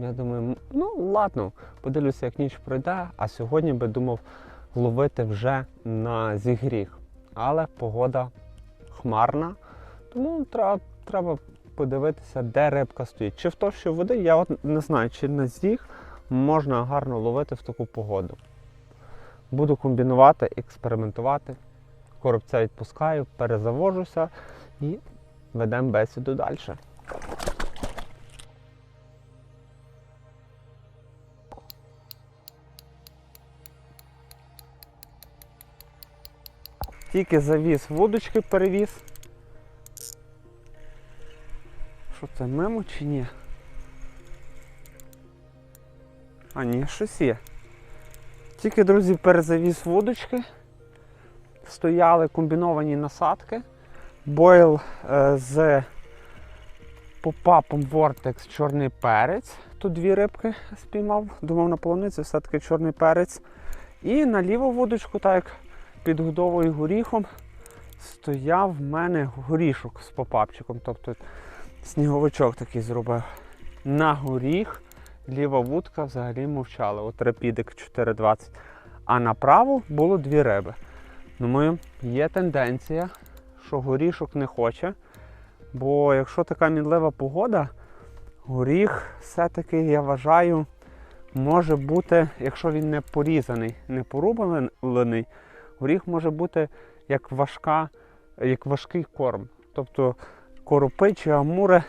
Я думаю, ну ладно, подивлюся, як ніч пройде, а сьогодні би думав ловити вже на зігріх. Але погода хмарна, тому треба, треба подивитися, де рибка стоїть. Чи в товщі води, я от не знаю, чи на зіг можна гарно ловити в таку погоду. Буду комбінувати, експериментувати. Коробця відпускаю, перезавожуся і ведемо бесіду далі. Тільки завіз вудочки перевіз. Що це мимо чи ні? А ні, щось є. Тільки, друзі, перезавіз вудочки. Стояли комбіновані насадки. Бойл е, з попапом Vortex чорний перець. Тут дві рибки спіймав. Думав на полуниці, все-таки чорний перець. І на ліву вудочку, так як під годовою горіхом, стояв в мене горішок з попапчиком. Тобто сніговичок такий зробив. На горіх ліва вудка взагалі мовчала. От рапідик 4,20. А направо було дві риби. Думаю, є тенденція, що горішок не хоче. Бо якщо така мінлива погода, горіх все-таки, я вважаю, може бути, якщо він не порізаний, не порубаний, горіх може бути як важка, як важкий корм. Тобто коропи чи амури